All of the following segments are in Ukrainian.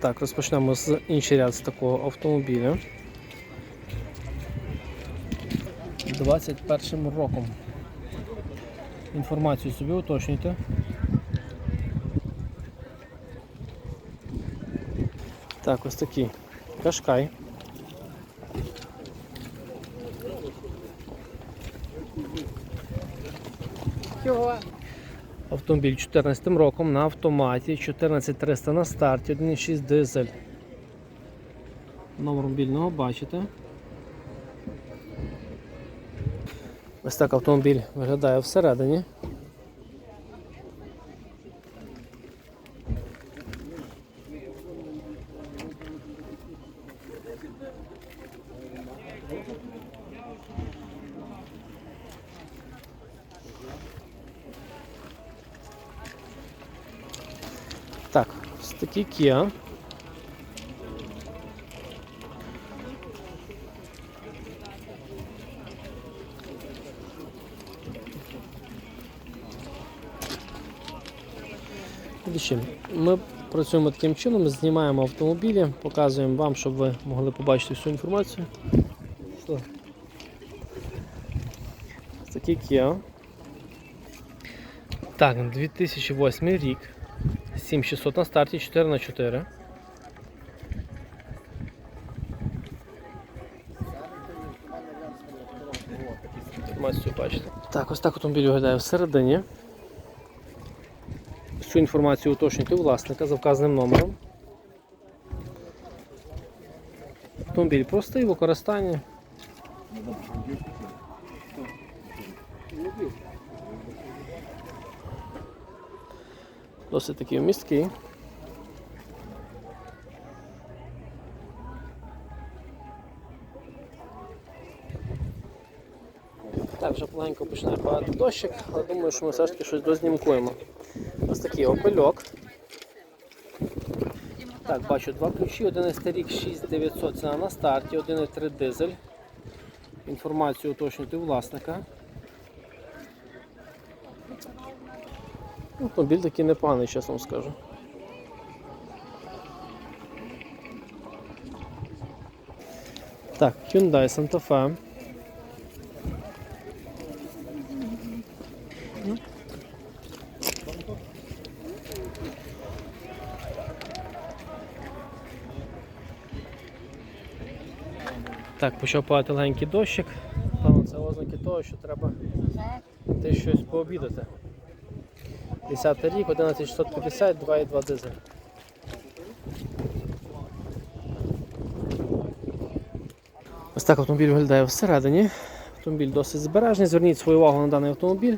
Так, розпочнемо з інший ряд з такого автомобіля. 21 роком. Інформацію собі уточнюйте. Так, ось такий кашкай. Автомобіль 14 роком на автоматі, 14300 на старті, 1.6 дизель. Номер мобільного бачите. Ось так автомобіль виглядає всередині. Такий Kia. Ми працюємо таким чином, знімаємо автомобілі, показуємо вам, щоб ви могли побачити всю інформацію. Що? Такий Kia. Так, 2008 рік. 7600 на старті, 4 на 4 Інформацію бачите. Так, ось так автомобіль виглядає всередині. Всю інформацію уточнюйте у власника за вказаним номером. Автомобіль простий в використанні. Досить такий вмісткий. Так, вже полегенько починає падати дощик, але думаю, що ми все ж таки щось дознімкуємо. Ось такий опельок. Так, бачу два ключі, 11 рік 6900 ціна на старті, 1,3 дизель. Інформацію уточнюйте власника. Автомобіль такий непоганий, чесно скажу. Так, Hyundai Santa Fe. Так, почав падати легенький дощик. Певно, це ознаки того, що треба йти щось пообідати. 10 рік, 11650, 2,2 дизель. Ось так автомобіль виглядає всередині. Автомобіль досить збережний. Зверніть свою увагу на даний автомобіль.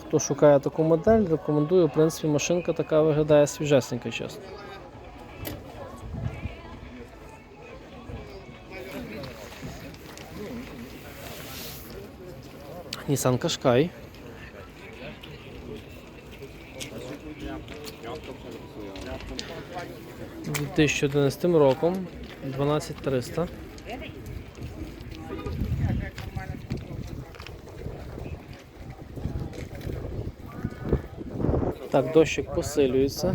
Хто шукає таку модель, рекомендую. В принципі, машинка така виглядає свіжесенька, чесно. Nissan Qashqai. З 2011 роком 12300. Так, дощик посилюється.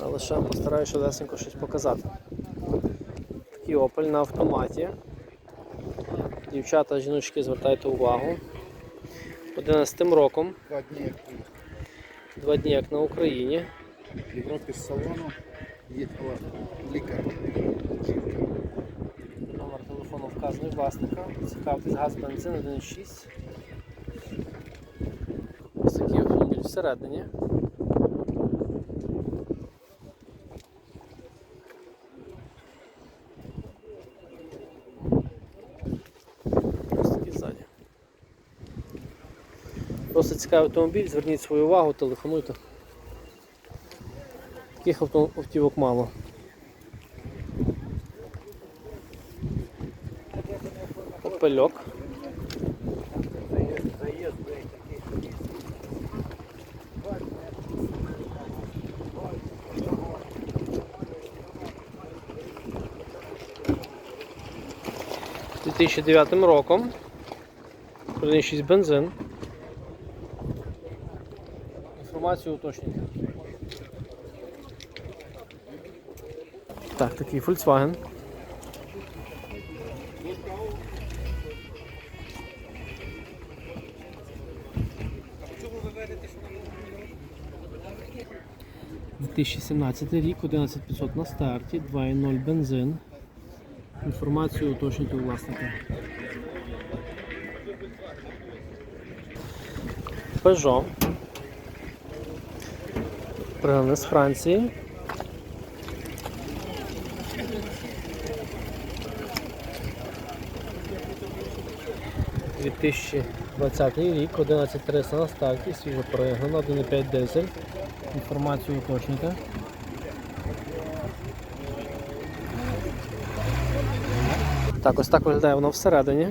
Але ще постараюся щось показати. Такий Opel на автоматі. Дівчата, жіночки, звертайте увагу. 11 роком, Два дні як два дні як на Україні. в Європі з салону їхала лікар. Жінка. Номер телефону вказаний власника. Цікавтесь газ бензин 1.6. Ось такий автомобіль всередині. Ось такий ззаді. Досить цікавий автомобіль, зверніть свою увагу, телефонуйте. Таких автівок мало. Опельок. З 2009 роком. 1.6 бензин. Інформацію уточнюйте. Так, такий Volkswagen. – 2017 рік, 11500 на старті, 2.0 бензин. Інформацію уточнюйте у власника. Peugeot. Пригнаний з Франції. – 2020 рік, 11.300 на старті, свіжо пригнано, 1.5 дизель. Інформацію уточнюйте. Так, ось так виглядає воно всередині.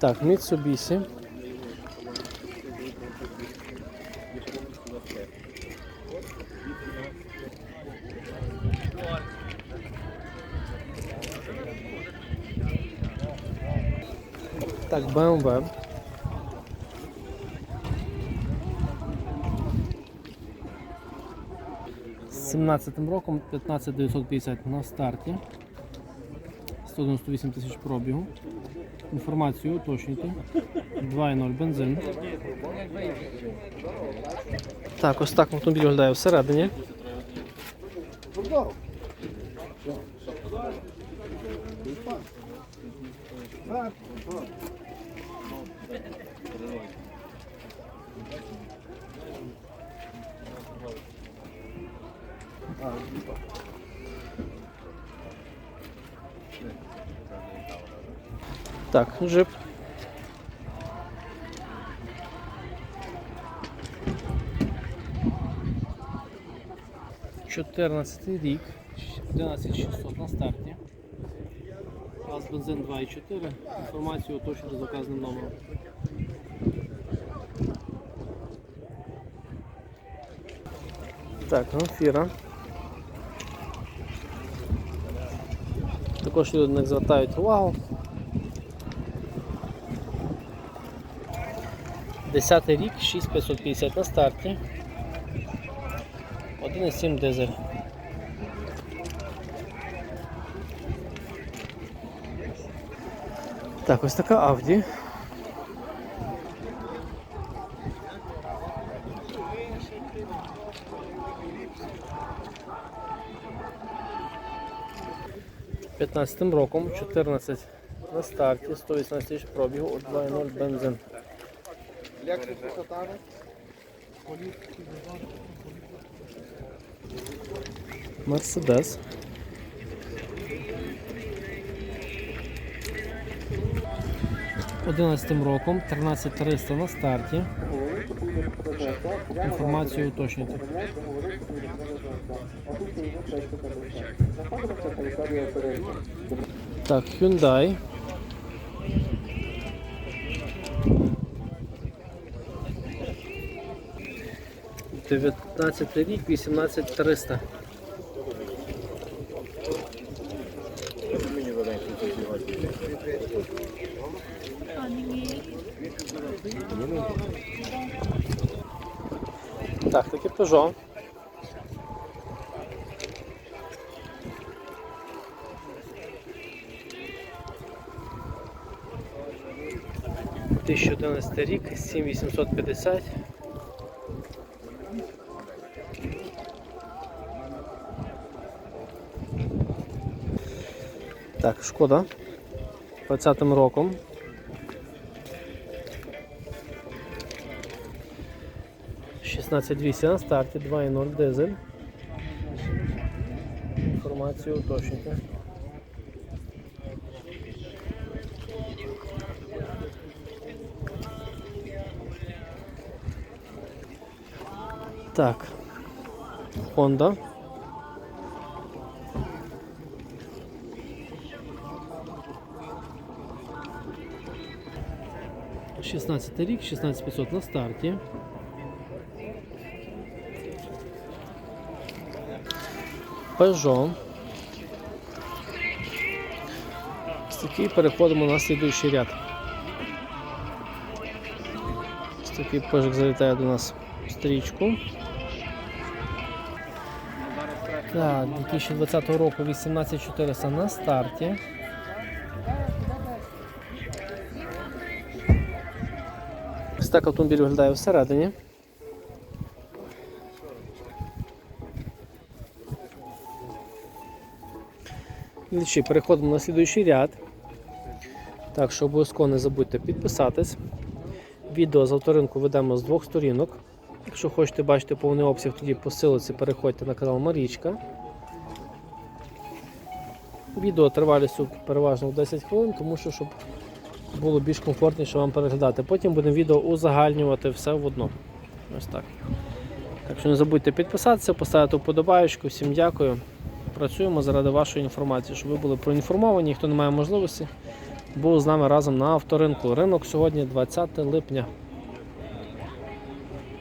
Так, Mitsubishi. Так, BMW. З 17 роком 15950 на старті. 198 тисяч пробігу. Інформацію уточнюйте. 2.0 бензин. Так, ось так автомобіль виглядає всередині. Так, джип. Чотирнадцятий рік, 11600 на старті. Газ бензин 2,4. Інформацію уточнюйте за заказним номером. Так, амфіра. Також люди них звертають увагу. 10 рік, 6550 на старті. 1,7 дизель. Так, ось така Audi. П'ятнадцятим роком, 14 на старті, 118 тисяч пробігу, 2.0 бензин. Мерседес. Одинадцятим роком, 13300 на старті. Інформацію уточнюйте. Так, Hyundai. Дев'ятнадцятий рік, 18300. Так, таке Peugeot. Тисяча одинадцятий рік, 7850. Так, шкода. 20 роком. Шістнадцять 200 на старті, 2.0 дизель. Інформацію уточнюйте. Так. Honda. Шістнадцятий рік, 16500 на старті. Peugeot. Такий переходимо на слідуючий ряд. Ось такий залітає до нас в стрічку. Так, 2020 року 18400 на старті. Ось так автомобіль виглядає всередині. Глядачі, переходимо на слідуючий ряд. Так що обов'язково не забудьте підписатись. Відео з авторинку ведемо з двох сторінок. Якщо хочете бачити повний обсяг, тоді по переходьте на канал Марічка. Відео тривалістю переважно в 10 хвилин, тому що щоб було більш комфортніше вам переглядати. Потім будемо відео узагальнювати все в одно. Ось так. Так що не забудьте підписатися, поставити вподобаєчку. Всім дякую. Працюємо заради вашої інформації, щоб ви були проінформовані. Хто не має можливості, був з нами разом на авторинку. Ринок сьогодні 20 липня.